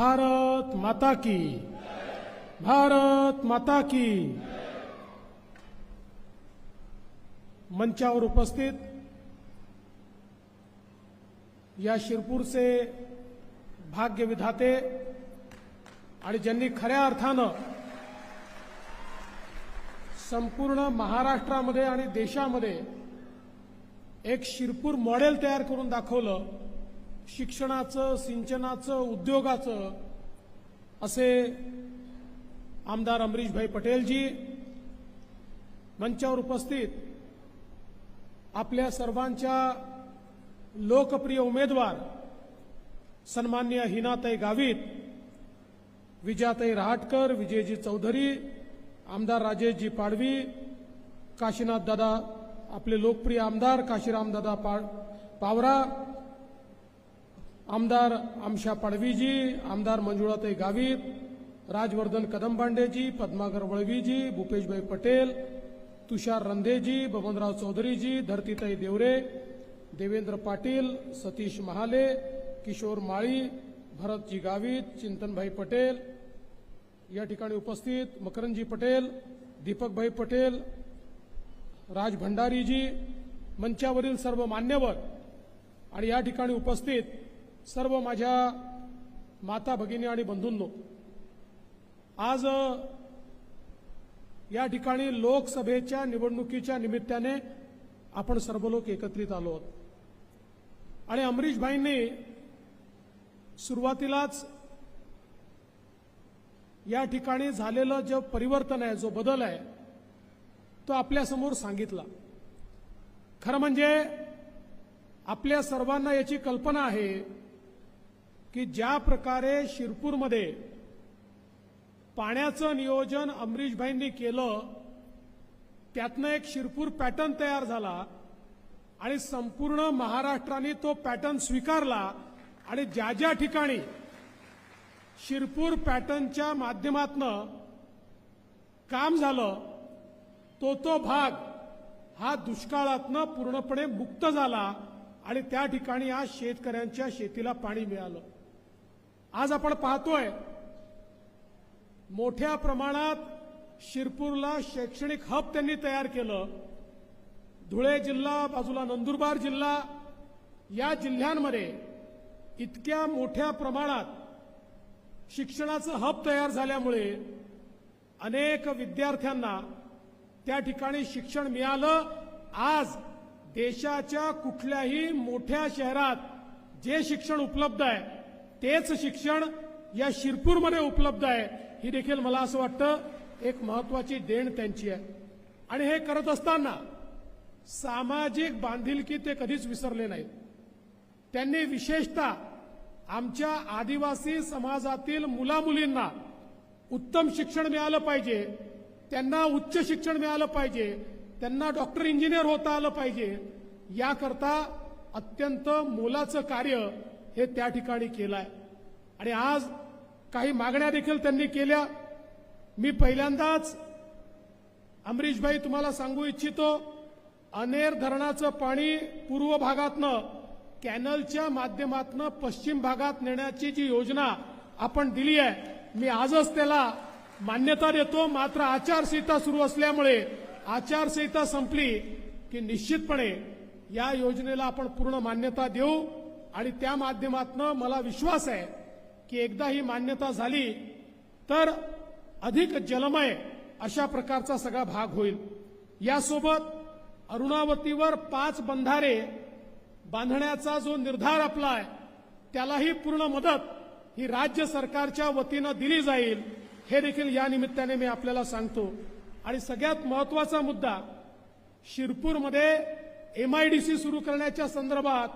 भारत माता की। भारत माता की। मंचावर उपस्थित या शिरपूरचे भाग्य विधाते आणि ज्यांनी खऱ्या अर्थानं संपूर्ण महाराष्ट्रामध्ये आणि देशामध्ये एक शिरपूर मॉडेल तयार करून दाखवलं शिक्षणाचं सिंचनाचं उद्योगाचं असे आमदार अमरीशभाई पटेलजी मंचावर उपस्थित आपल्या सर्वांच्या लोकप्रिय उमेदवार सन्मान्य हिनाताई गावित विजयाताई रहाटकर विजयजी चौधरी आमदार राजेशजी पाडवी काशीनाथ दादा आपले लोकप्रिय आमदार काशीराम दादा पावरा आमदार आमशा पाडवीजी आमदार मंजुळाताई गावित राजवर्धन कदमबांडेजी पद्माकर वळवीजी भूपेशभाई पटेल तुषार रंधेजी बबनराव चौधरीजी धरतीताई देवरे देवेंद्र पाटील सतीश महाले किशोर माळी भरतजी गावित चिंतनभाई पटेल. या ठिकाणी उपस्थित मकरंदजी पटेल दीपकभाई पटेल राज भंडारीजी मंचावरील सर्व मान्यवर आणि या ठिकाणी उपस्थित सर्व माझ्या माता भगिनी आणि बंधूंनो आज या ठिकाणी लोकसभेच्या निवडणुकीच्या निमित्ताने आपण सर्व लोक एकत्रित आलो आहोत. आणि अमरीशभाईंनी सुरुवातीलाच या ठिकाणी झालेलं जे परिवर्तन आहे जो बदल आहे तो आपल्यासमोर सांगितला. खरं म्हणजे आपल्या सर्वांना याची कल्पना आहे की ज्या प्रकारे शिरपूरमध्ये पाण्याचं नियोजन अमरीशभाईंनी केलं त्यातनं एक शिरपूर पॅटर्न तयार झाला आणि संपूर्ण महाराष्ट्राने तो पॅटर्न स्वीकारला आणि ज्या ज्या ठिकाणी शिरपूर पॅटर्नच्या माध्यमातनं काम झालं तो तो भाग हा दुष्काळातनं पूर्णपणे मुक्त झाला आणि त्या ठिकाणी आज शेतकऱ्यांच्या शेतीला पाणी मिळालं. आज आपण पाहतोय मोठ्या प्रमाणात शिरपूरला शैक्षणिक हब त्यांनी तयार केलं. धुळे जिल्हा बाजूला नंदुरबार जिल्हा या जिल्ह्यांमध्ये इतक्या मोठ्या प्रमाणात शिक्षणाचं हब तयार झाल्यामुळे अनेक विद्यार्थ्यांना त्या ठिकाणी शिक्षण मिळालं. आज देशाच्या कुठल्याही मोठ्या शहरात जे शिक्षण उपलब्ध आहे तेच शिक्षण या शिरपूरमध्ये उपलब्ध आहे. ही देखील मला असं वाटतं एक महत्वाची देण त्यांची आहे. आणि हे करत असताना सामाजिक बांधिलकी ते कधीच विसरले नाहीत. त्यांनी विशेषतः आमच्या आदिवासी समाजातील मुलामुलींना उत्तम शिक्षण मिळालं पाहिजे त्यांना उच्च शिक्षण मिळालं पाहिजे त्यांना डॉक्टर इंजिनियर होता आलं पाहिजे याकरता अत्यंत मोलाचं कार्य हे त्या ठिकाणी केलं आहे आणि आज काही मागण्या देखील त्यांनी केल्या. मी पहिल्यांदाच अमरीशभाई तुम्हाला सांगू इच्छितो अनेर धरणाचं पाणी पूर्व भागातनं कॅनलच्या माध्यमातनं पश्चिम भागात नेण्याची जी योजना आपण दिली आहे मी आजच त्याला मान्यता देतो. मात्र आचारसंहिता सुरू असल्यामुळे आचारसंहिता संपली की निश्चितपणे या योजनेला आपण पूर्ण मान्यता देऊ. आणि त्या माध्यमातनं मला विश्वास आहे की एकदा ही मान्यता झाली तर अधिक जलमय अशा प्रकारचा सगळा भाग होईल. यासोबत अरुणावतीवर पाच बंधारे बांधण्याचा जो निर्धार आपला आहे त्यालाही पूर्ण मदत ही राज्य सरकारच्या वतीनं दिली जाईल हे देखील या निमित्ताने मी आपल्याला सांगतो. आणि सगळ्यात महत्त्वाचा मुद्दा शिरपूरमध्ये एमआयडीसी सुरू करण्याच्या संदर्भात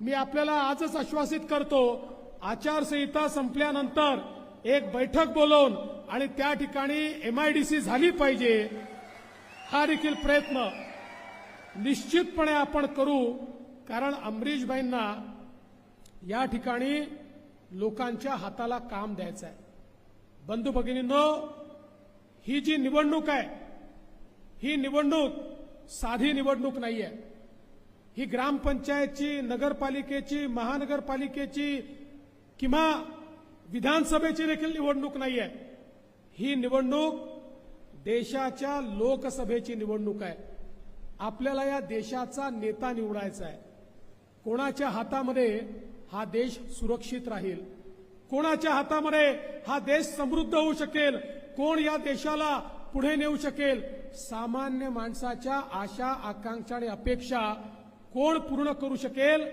मी आपल्याला आजच आश्वासित करतो आचारसंहिता संपल्यानंतर एक बैठक बोलवून आणि त्या ठिकाणी एमआयडीसी झाली पाहिजे हा देखील प्रयत्न निश्चितपणे आपण करू कारण अमरीशबाईंना या ठिकाणी लोकांच्या हाताला काम द्यायचं आहे बंधू भगिनींनो ही जी निवडणूक आहे ही निवडणूक साधी निवडणूक नाही आहे ही ग्रामपंचायतची नगरपालिकेची महानगरपालिकेची किंवा विधानसभेची देखील निवडणूक नाही आहे ही निवडणूक देशाच्या लोकसभेची निवडणूक आहे. आपल्याला या देशाचा नेता निवडायचा आहे. कोणाच्या हातामध्ये हा देश सुरक्षित राहील? कोणाच्या हातामध्ये हा देश समृद्ध होऊ शकेल? कोण या देशाला पुढे नेऊ शकेल? सामान्य माणसाच्या आशा आकांक्षा आणि अपेक्षा कोण पूर्ण करू शकेल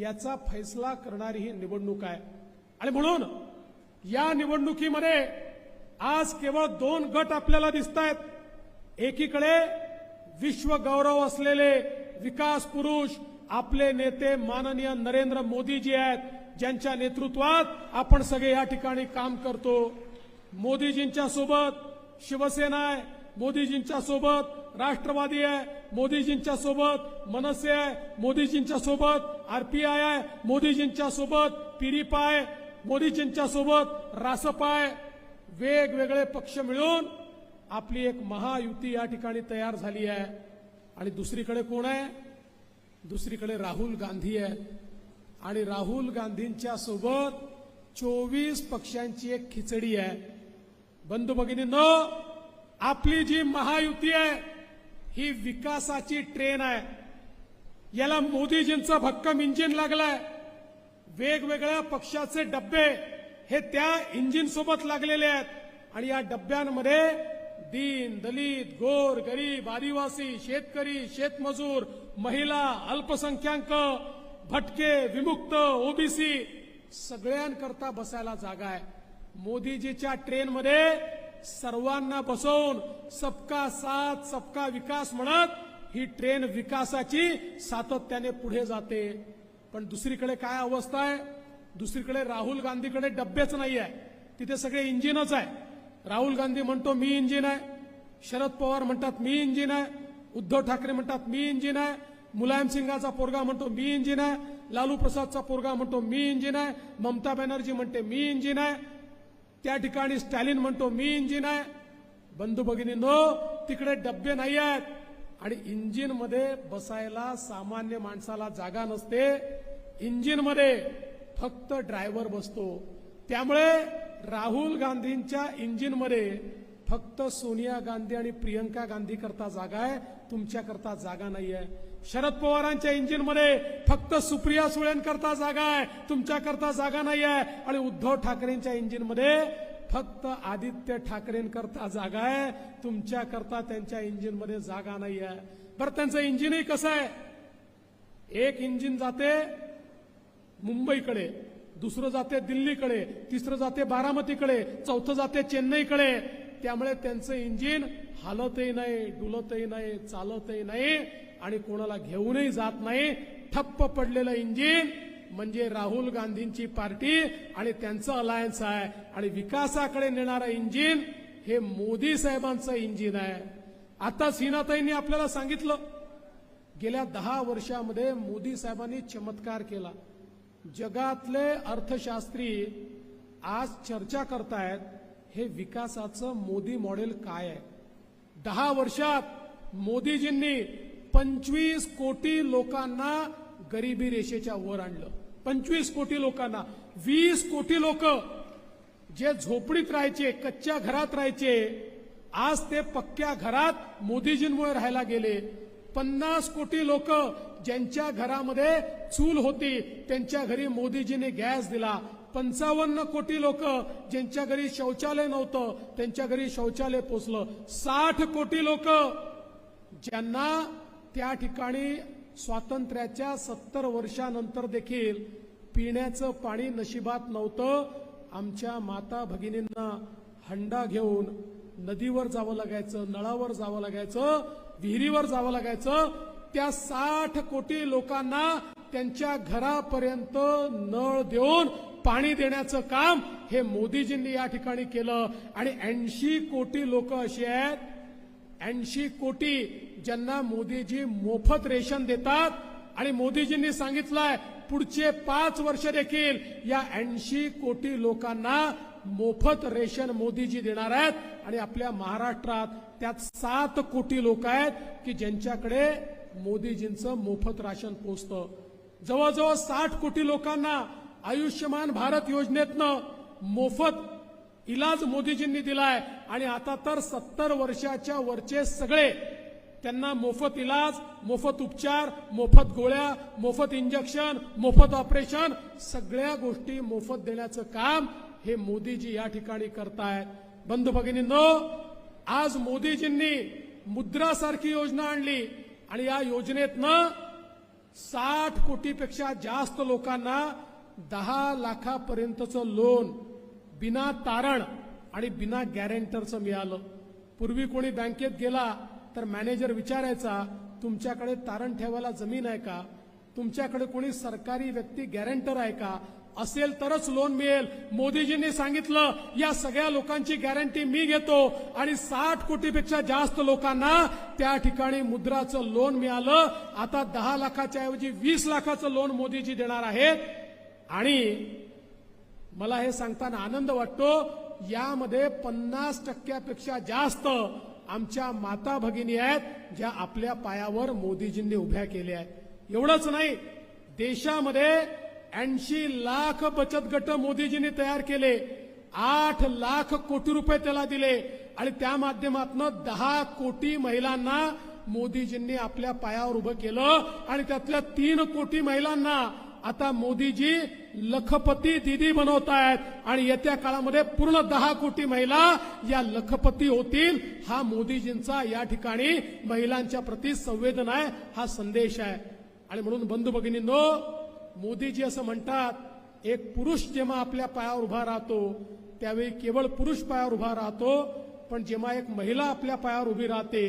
याचा फैसला करणारी ही निवडणूक आहे. आणि म्हणून या निवडणुकीमध्ये आज केवळ दोन गट आपल्याला दिसत आहेत एकीकडे विश्वगौरव असलेले विकास पुरुष आपले नेते माननीय नरेंद्र मोदीजी आहेत ज्यांच्या नेतृत्वात आपण सगळे या ठिकाणी काम करतो. मोदीजींच्या सोबत शिवसेना आहे. मोदीजींच्या सोबत राष्ट्रवादी आहे मोदीजींच्या सोबत मनसे आहे मोदीजींच्या सोबत आरपीआय आहे मोदीजींच्या सोबत पिरिपा आहे मोदीजींच्या सोबत रासपा आहे. वेगवेगळे पक्ष मिळून आपली एक महायुती या ठिकाणी तयार झाली आहे. आणि दुसरीकडे कोण आहे? दुसरीकडे राहुल गांधी आहे. आणि राहुल गांधींच्या सोबत चोवीस पक्षांची एक खिचडी आहे. बंधू भगिनींनो आपली जी महायुती आहे ही विकासाची ट्रेन आहे. याला मोदीजींचं भक्कम इंजिन लागलंय. वेगवेगळ्या पक्षाचे डब्बे हे त्या इंजिन सोबत लागलेले आहेत. आणि या डब्यांमध्ये दीन दलित गोर गरीब आदिवासी शेतकरी शेतमजूर महिला अल्पसंख्याक भटके विमुक्त ओबीसी सगळ्यांकरता बसायला जागा आहे. मोदीजीच्या ट्रेनमध्ये सर्वांना बसवून सबका साथ सबका विकास म्हणत ही ट्रेन विकासाची सातत्याने पुढे जाते. पण दुसरीकडे काय अवस्था आहे? दुसरीकडे राहुल गांधीकडे डब्बेच नाही आहे तिथे सगळे इंजिनच आहे. राहुल गांधी म्हणतो मी इंजिन आहे. शरद पवार म्हणतात मी इंजिन आहे. उद्धव ठाकरे म्हणतात मी इंजिन आहे. मुलायम सिंगाचा पोरगा म्हणतो मी इंजिन आहे. लालू प्रसादचा पोरगा म्हणतो मी इंजिन आहे. ममता बॅनर्जी म्हणते मी इंजिन आहे. त्या ठिकाणी स्टॅलिन म्हणतो मी इंजिन आहे. बंधू भगिनींनो तिकडे डब्बे नाही आहेत आणि इंजिनमध्ये बसायला सामान्य माणसाला जागा नसते. इंजिनमध्ये फक्त ड्रायव्हर बसतो. त्यामुळे राहुल गांधींच्या इंजिनमध्ये फक्त सोनिया गांधी आणि प्रियंका गांधी करता जागा आहे. तुमच्याकरता जागा नाही आहे शरद पवारांच्या इंजिनमध्ये फक्त सुप्रिया सुळेंकरता जागा आहे तुमच्याकरता जागा नाही आहे आणि उद्धव ठाकरेंच्या इंजिनमध्ये फक्त आदित्य ठाकरेंकरता जागा आहे तुमच्याकरता त्यांच्या इंजिनमध्ये जागा नाही आहे बरं त्यांचं इंजिनही कसं आहे? एक इंजिन जाते मुंबईकडे दुसरं जाते दिल्लीकडे तिसरं जाते बारामतीकडे चौथं जाते चेन्नईकडे. त्यामुळे त्यांचं इंजिन हालतही नाही डुलतही नाही चालतही नाही. आणि कोणाला घेऊनही जात नाही. ठप्प पडलेलं इंजिन म्हणजे राहुल गांधींची पार्टी आणि त्यांचं अलायन्स आहे. आणि विकासाकडे नेणारं इंजिन हे मोदी साहेबांचं इंजिन आहे. आता सीनाताईंनी आपल्याला सांगितलं गेल्या दहा वर्षामध्ये मोदी साहेबांनी चमत्कार केला. जगातले अर्थशास्त्री आज चर्चा करतायत हे विकासाचं मोदी मॉडेल काय आहे? दहा वर्षात मोदीजींनी पंचवीस कोटी लोकांना गरिबी रेषेच्या वर आणलं. पंचवीस कोटी लोकांना. वीस कोटी लोक जे झोपडीत राहायचे कच्च्या घरात राहायचे आज ते पक्क्या घरात मोदीजींमुळे राहायला गेले. पन्नास कोटी लोक ज्यांच्या घरामध्ये चूल होती त्यांच्या घरी मोदीजींनी गॅस दिला. पंचावन्न कोटी लोक ज्यांच्या घरी शौचालय नव्हतं त्यांच्या घरी शौचालय पोचलं. साठ कोटी लोक ज्यांना त्या ठिकाणी स्वातंत्र्याच्या सत्तर वर्षानंतर देखील पिण्याचं पाणी नशिबात नव्हतं. आमच्या माता भगिनींना हंडा घेऊन नदीवर जावं लागायचं नळावर जावं लागायचं विहिरीवर जावं लागायचं. त्या साठ कोटी लोकांना त्यांच्या घरापर्यंत नळ देऊन पाणी देण्याचं काम हे मोदीजींनी या ठिकाणी केलं. आणि ऐंशी कोटी लोक अशी आहेत. ऐंशी कोटी ज्यांना मोदीजी मोफत रेशन देतात आणि मोदीजींनी सांगितलंय पुढचे पाच वर्ष देखील या ऐंशी कोटी लोकांना मोफत रेशन मोदीजी देणार आहेत. आणि आपल्या महाराष्ट्रात त्यात सात कोटी लोक आहेत की ज्यांच्याकडे मोदीजींचं मोफत राशन पोचतं. जवळजवळ साठ कोटी लोकांना आयुष्यमान भारत योजनेतनं मोफत इलाज मोदीजींनी दिलाय. आणि आता तर सत्तर वर्षाच्या वरचे सगळे त्यांना मोफत इलाज मोफत उपचार मोफत गोळ्या मोफत इंजेक्शन मोफत ऑपरेशन सगळ्या गोष्टी मोफत देण्याचं काम हे मोदीजी या ठिकाणी करतायत. बंधू भगिनींनो आज मोदीजींनी मुद्रासारखी योजना आणली आणि या योजनेतनं साठ कोटीपेक्षा जास्त लोकांना दहा लाखापर्यंतचं लोन बिना तारण आणि बिना गॅरेंटरचं मिळालं. पूर्वी कोणी बँकेत गेला तर मॅनेजर विचारायचा तुमच्याकडे तारण ठेवायला जमीन आहे का? तुमच्याकडे कोणी सरकारी व्यक्ती गॅरेंटर आहे का? असेल तरच लोन मिळेल. मोदीजींनी सांगितलं या सगळ्या लोकांची गॅरंटी मी घेतो आणि साठ कोटीपेक्षा जास्त लोकांना त्या ठिकाणी मुद्राचं लोन मिळालं. आता दहा लाखाच्या ऐवजी वीस लाखाचं लोन मोदीजी देणार आहेत. आणि मला हे सांगताना आनंद वाटतो यामध्ये पन्नास टक्क्यापेक्षा जास्त आमच्या माता भगिनी आहेत ज्या आपल्या पायावर मोदीजींनी उभ्या केल्या आहेत. एवढंच नाही देशामध्ये ऐंशी लाख बचत गट मोदीजींनी तयार केले आठ लाख कोटी रुपये त्याला दिले आणि त्या माध्यमातून दहा कोटी महिलांना मोदीजींनी आपल्या पायावर उभं केलं आणि त्यातल्या तीन कोटी महिलांना आता मोदीजी लखपती दिदी बनवत आहेत आणि येत्या काळामध्ये पूर्ण दहा कोटी महिला या लखपती होतील. हा मोदीजींचा या ठिकाणी महिलांच्या प्रती संवेदना आहे हा संदेश आहे. आणि म्हणून बंधू भगिनींनो मोदीजी असं म्हणतात एक पुरुष जेव्हा आपल्या पायावर उभा राहतो त्यावेळी केवळ पुरुष पायावर उभा राहतो पण जेव्हा एक महिला आपल्या पायावर उभी राहते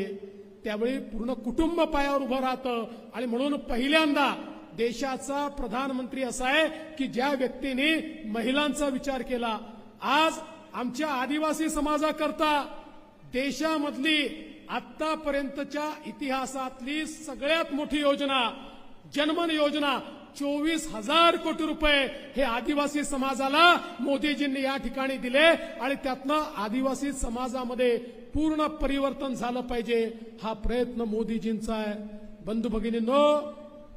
त्यावेळी पूर्ण कुटुंब पायावर उभं राहतं. आणि म्हणून पहिल्यांदा देशाचा प्रधानमंत्री असा आहे की ज्या व्यक्तीने महिलांचा विचार केला आज आमच्या आदिवासी समाजाकरता देशामधली आतापर्यंतच्या इतिहासातली सगळ्यात मोठी योजना जनमन योजना चोवीस हजार कोटी रुपये हे आदिवासी समाजाला मोदीजींनी या ठिकाणी दिले आणि त्यातनं आदिवासी समाजामध्ये पूर्ण परिवर्तन झालं पाहिजे हा प्रयत्न मोदीजींचा आहे. बंधू भगिनींनो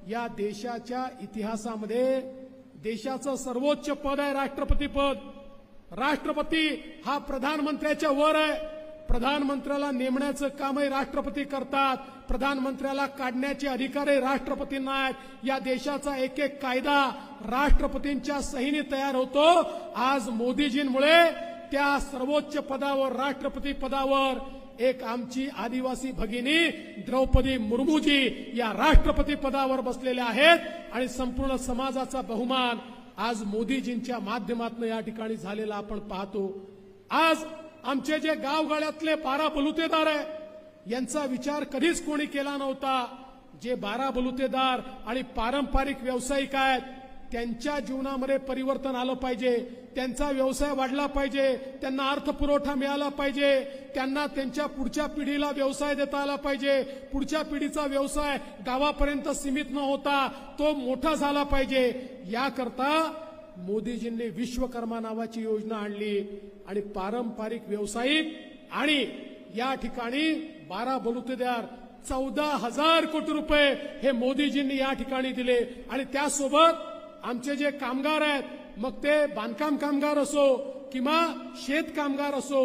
या देशाच्या इतिहासामध्ये देशाचं सर्वोच्च पद आहे राष्ट्रपती पद. राष्ट्रपती हा प्रधानमंत्र्याच्या वर आहे. प्रधानमंत्र्याला नेमण्याचं कामही राष्ट्रपती करतात. प्रधानमंत्र्याला काढण्याचे अधिकारही राष्ट्रपतींना आहेत. या देशाचा एक एक कायदा राष्ट्रपतींच्या सहीने तयार होतो. आज मोदीजींमुळे त्या सर्वोच्च पदावर राष्ट्रपती पदावर एक आमची आदिवासी भगिनी द्रौपदी मुर्मूजी या राष्ट्रपती पदावर बसलेल्या आहेत आणि संपूर्ण समाजाचा बहुमान आज मोदीजींच्या माध्यमातून या ठिकाणी झालेला आपण पाहतो. आज आमचे जे गावगाड्यातले बारा बलुतेदार आहे यांचा विचार कधीच कोणी केला नव्हता. जे बारा बलुतेदार आणि पारंपरिक व्यावसायिक आहेत त्यांच्या जीवनामध्ये परिवर्तन आलं पाहिजे त्यांचा व्यवसाय वाढला पाहिजे त्यांना अर्थपुरवठा मिळाला पाहिजे त्यांना त्यांच्या पुढच्या पिढीला व्यवसाय देता आला पाहिजे. पुढच्या पिढीचा व्यवसाय गावापर्यंत सीमित न होता तो मोठा झाला पाहिजे. याकरता मोदीजींनी विश्वकर्मा नावाची योजना आणली आणि पारंपरिक व्यावसायिक आणि या ठिकाणी बारा बलुतेदार चौदा हजार कोटी रुपये हे मोदीजींनी या ठिकाणी दिले आणि त्यासोबत आमचे जे कामगार आहेत मग ते बांधकाम कामगार असो किंवा शेत कामगार असो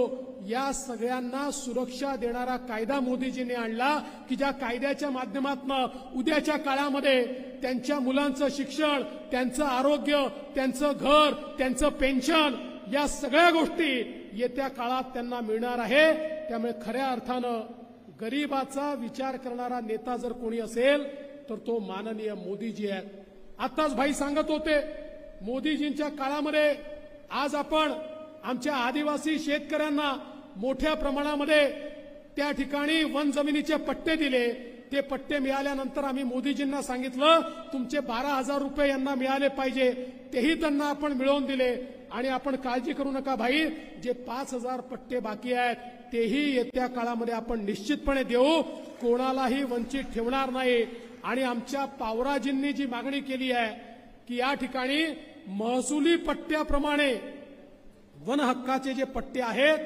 या सगळ्यांना सुरक्षा देणारा कायदा मोदीजींनी आणला की ज्या कायद्याच्या माध्यमातून उद्याच्या काळामध्ये त्यांच्या मुलांचं शिक्षण त्यांचं आरोग्य त्यांचं घर त्यांचं पेन्शन या सगळ्या गोष्टी येत्या काळात त्यांना मिळणार आहे. त्यामुळे खऱ्या अर्थानं गरीबाचा विचार करणारा नेता जर कोणी असेल तर तो माननीय मोदीजी आहेत. आताच भाई सांगत होते मोदीजींच्या काळामध्ये आज आपण आमच्या आदिवासी शेतकऱ्यांना मोठ्या प्रमाणामध्ये त्या ठिकाणी वन जमिनीचे पट्टे दिले. ते पट्टे मिळाल्यानंतर आम्ही मोदीजींना सांगितलं तुमचे बारा हजार रुपये यांना मिळाले पाहिजे तेही त्यांना आपण मिळवून दिले. आणि आपण काळजी करू नका भाई जे पाच हजार पट्टे बाकी आहेत तेही येत्या काळामध्ये आपण निश्चितपणे देऊ. कोणालाही वंचित ठेवणार नाही. आणि आमच्या पावराजींनी जी मागणी केली आहे की या ठिकाणी महसुली पट्ट्याप्रमाणे वनहक्काचे जे पट्टे आहेत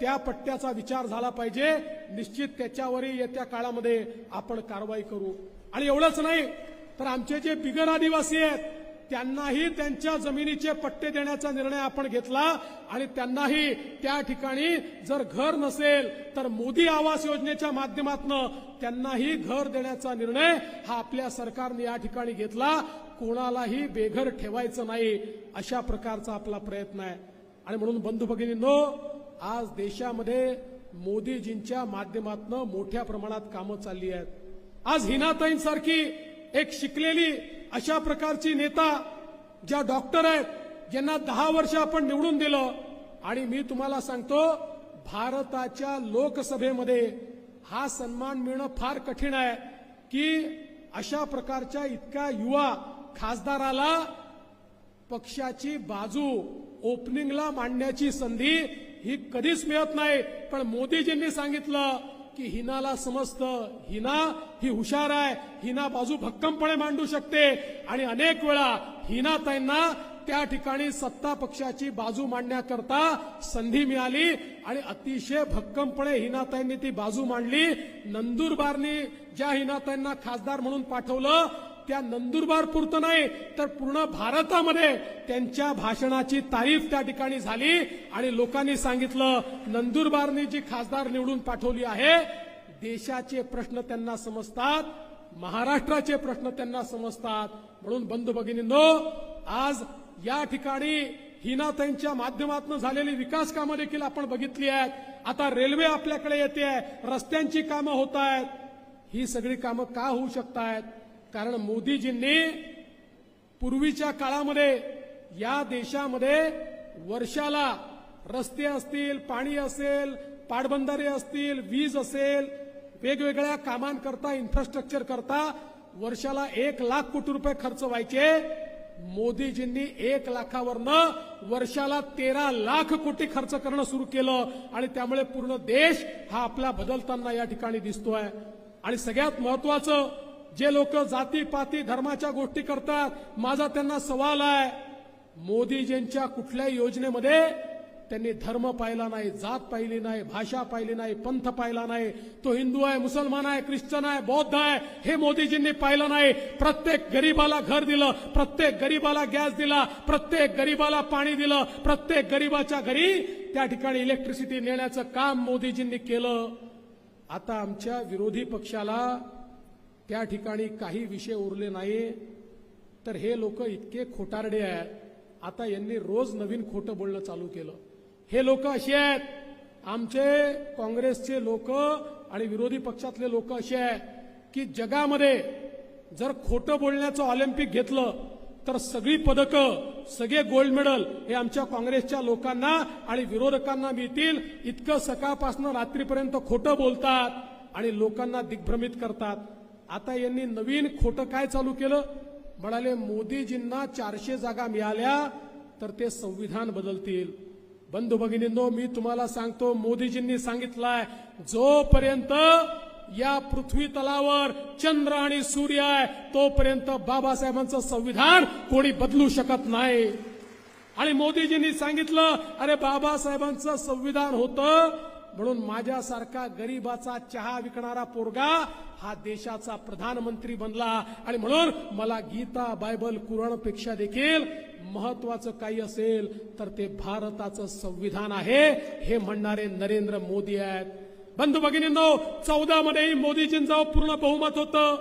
त्या पट्ट्याचा विचार झाला पाहिजे. निश्चित त्याच्यावरही येत्या काळामध्ये आपण कारवाई करू. आणि एवढंच नाही तर आमचे जे बिगर आदिवासी आहेत त्यांनाही त्यांच्या जमिनीचे पट्टे देण्याचा निर्णय आपण घेतला आणि त्यांनाही त्या ठिकाणी जर घर नसेल तर मोदी आवास योजनेच्या माध्यमातून त्यांनाही घर देण्याचा निर्णय हा आपल्या सरकारने या ठिकाणी घेतला. कोणालाही बेघर ठेवायचं नाही. अशा प्रकारचा आपला प्रयत्न आहे. आणि म्हणून बंधू भगिनींनो आज देशामध्ये मोदीजींच्या माध्यमातून मोठ्या प्रमाणात कामं चालली आहेत. आज हिनाताईंसारखी एक शिकलेली अशा प्रकारची नेता ज्या डॉक्टर आहेत ज्यांना दहा वर्ष आपण निवडून दिलं आणि मी तुम्हाला सांगतो भारताच्या लोकसभेमध्ये हा सन्मान मिळणं फार कठीण आहे की अशा प्रकारच्या इतक्या युवा खासदाराला पक्षाची बाजू ओपनिंगला मांडण्याची संधी ही कधीच मिळत नाही. पण मोदीजींनी सांगितलं की हिनाला समजतं. हिना ही हुशार आहे. हिना बाजू भक्कमपणे मांडू शकते. आणि अनेक वेळा हिनाताईंना त्या ठिकाणी सत्ता पक्षाची बाजू मांडण्याकरता संधी मिळाली. आणि अतिशय भक्कमपणे हिनाताईंनी ती बाजू मांडली. नंदुरबारनी ज्या हिनाताईंना खासदार म्हणून पाठवलं त्या नंदुरबार पुरतं नाही तर पूर्ण भारतामध्ये त्यांच्या भाषणाची तारीफ त्या ठिकाणी झाली आणि लोकांनी सांगितलं नंदुरबारनी जी खासदार निवडून पाठवली आहे देशाचे प्रश्न त्यांना समजतात महाराष्ट्राचे प्रश्न त्यांना समजतात. म्हणून बंधू भगिनींनो आज या ठिकाणी हिनाताईंच्या माध्यमातून झालेली विकास कामं देखील आपण बघितली आहेत. आता रेल्वे आपल्याकडे येते आहे रस्त्यांची कामं होत आहेत. ही सगळी कामं का होऊ शकत आहेत कारण मोदीजींनी पूर्वीच्या काळामध्ये या देशामध्ये वर्षाला रस्ते असतील पाणी असेल पाटबंधारे असतील वीज असेल वेगवेगळ्या कामांकरता इन्फ्रास्ट्रक्चर करता वर्षाला एक लाख कोटी रुपये खर्च व्हायचे. मोदीजींनी एक लाखावरनं वर्षाला तेरा लाख कोटी खर्च करणं सुरू केलं आणि त्यामुळे पूर्ण देश हा आपला बदलताना या ठिकाणी दिसतोय. आणि सगळ्यात महत्वाचं जे लोक जाती पाती धर्माच्या गोष्टी करतात माझा त्यांना सवाल आहे मोदीजींच्या कुठल्याही योजनेमध्ये त्यांनी धर्म पाहिला नाही जात पाहिली नाही भाषा पाहिली नाही पंथ पाहिला नाही तो हिंदू आहे मुसलमान आहे ख्रिश्चन आहे बौद्ध आहे हे मोदीजींनी पाहिलं नाही. प्रत्येक गरीबाला घर दिलं प्रत्येक गरीबाला गॅस दिला प्रत्येक गरीबाला पाणी दिलं प्रत्येक गरीबाच्या घरी त्या ठिकाणी इलेक्ट्रिसिटी नेण्याचं काम मोदीजींनी केलं. आता आमच्या विरोधी पक्षाला त्या ठिकाणी काही विषय उरले नाही तर हे लोक इतके खोटारडे आहेत. आता यांनी रोज नवीन खोटं बोलणं चालू केलं. हे लोक असे आहेत. आमचे काँग्रेसचे लोक आणि विरोधी पक्षातले लोक असे आहेत की जगामध्ये जर खोटं बोलण्याचं ऑलिम्पिक घेतलं तर सगळी पदकं सगळे गोल्ड मेडल हे आमच्या काँग्रेसच्या लोकांना आणि विरोधकांना मिळतील. इतकं सकाळपासून रात्रीपर्यंत खोटं बोलतात आणि लोकांना दिग्भ्रमित करतात. आता यांनी नवीन खोटं काय चालू केलं? म्हणाले मोदीजींना चारशे जागा मिळाल्या तर ते संविधान बदलतील. बंधू भगिनींनो मी तुम्हाला सांगतो मोदीजींनी सांगितलंय जोपर्यंत या पृथ्वी तलावर चंद्र आणि सूर्य आहे तोपर्यंत बाबासाहेबांचं संविधान कोणी बदलू शकत नाही. आणि मोदीजींनी सांगितलं अरे बाबासाहेबांचं संविधान होतं म्हणून माझ्यासारखा गरीबाचा चहा विकणारा पोरगा हा देशाचा प्रधानमंत्री बनला. आणि म्हणून मला गीता बायबल कुराणपेक्षा देखील महत्वाचं काही असेल तर ते भारताचं संविधान आहे हे म्हणणारे नरेंद्र मोदी आहेत. बंधू भगिनींनो चौदा मध्येही मोदीजींचं पूर्ण बहुमत होतं.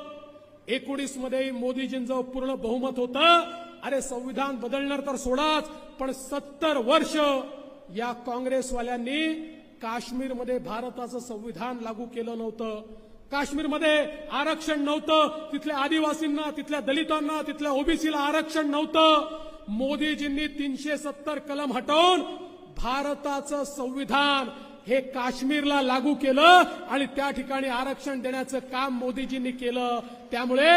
एकोणीस मध्येही मोदीजींचं पूर्ण बहुमत होतं. अरे संविधान बदलणार तर सोडाच पण सत्तर वर्ष या काँग्रेसवाल्यांनी काश्मीरमध्ये भारताचं संविधान लागू केलं नव्हतं. काश्मीरमध्ये आरक्षण नव्हतं. तिथल्या आदिवासींना तिथल्या दलितांना तिथल्या ओबीसीला आरक्षण नव्हतं. मोदीजींनी तीनशे सत्तर कलम हटवून भारताचं संविधान हे काश्मीरला लागू केलं आणि त्या ठिकाणी आरक्षण देण्याचं काम मोदीजींनी केलं. त्यामुळे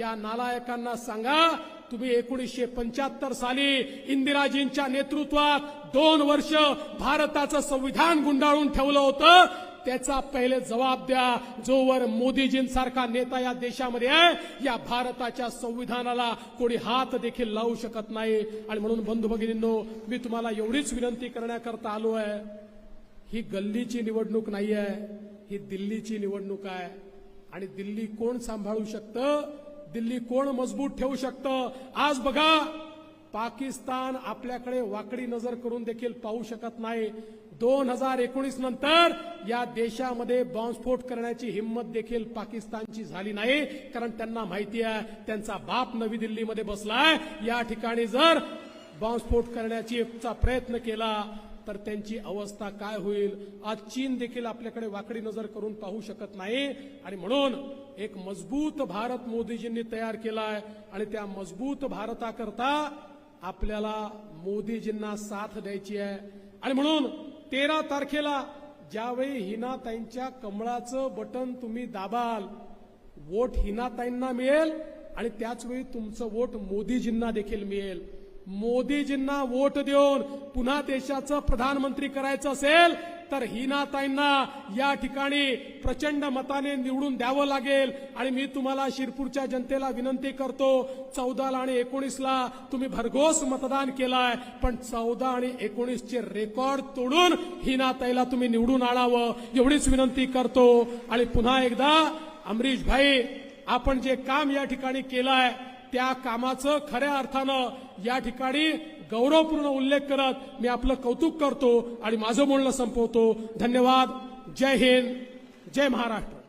या नालायकांना सांगा तुम्ही एकोणीसशे पंच्याहत्तर साली इंदिराजींच्या नेतृत्वात दोन वर्ष भारताचं संविधान गुंडाळून ठेवलं होतं. त्याचा पहिले जबाब द्या. जोवर मोदीजींसारखा नेता या देशामध्ये आहे या भारताच्या संविधानाला कोणी हात देखील लावू शकत नाही. आणि म्हणून बंधू भगिनींनो मी तुम्हाला एवढीच विनंती करण्याकरता आलो आहे. ही गल्लीची निवडणूक नाही आहे ही दिल्लीची निवडणूक आहे. आणि दिल्ली कोण सांभाळू शकतं? दिल्ली कोण मजबूत ठेवू शकतं? आज बघा पाकिस्तान आपल्याकडे वाकडी नजर करून देखील पाहू शकत नाही. दोन हजार एकोणीस नंतर या देशामध्ये बॉम्बस्फोट करण्याची हिंमत देखील पाकिस्तानची झाली नाही. कारण त्यांना माहिती आहे त्यांचा बाप नवी दिल्लीमध्ये बसलाय. या ठिकाणी जर बॉम्बस्फोट करण्याची चा प्रयत्न केला तर त्यांची अवस्था काय होईल? आज चीन देखील आपल्याकडे वाकडी नजर करून पाहू शकत नाही. आणि म्हणून एक मजबूत भारत मोदीजींनी तयार केलाय. आणि त्या मजबूत भारताकरता आपल्याला मोदीजींना साथ द्यायची आहे. आणि म्हणून तेरा तारखेला ज्यावेळी हिनाताईंच्या कमळाचं बटन तुम्ही दाबाल वोट हिनाताईंना मिळेल आणि त्याचवेळी तुमचं वोट मोदीजींना देखील मिळेल. मोदीजींना वोट देऊन पुन्हा देशाचं प्रधानमंत्री करायचं असेल तर हिनाताईंना या ठिकाणी प्रचंड मताने निवडून द्यावं लागेल. आणि मी तुम्हाला शिरपूरच्या जनतेला विनंती करतो चौदाला आणि एकोणीसला तुम्ही भरघोस मतदान केलाय पण चौदा आणि एकोणीसचे रेकॉर्ड तोडून हिनाताईला तुम्ही निवडून आणावं एवढीच विनंती करतो. आणि पुन्हा एकदा अमरीश भाई आपण जे काम या ठिकाणी केलंय त्या कामाचं खऱ्या अर्थानं या ठिकाणी गौरवपूर्ण उल्लेख करत मी आपलं कौतुक करतो आणि माझं बोलणं संपवतो. धन्यवाद. जय हिंद. जय महाराष्ट्र.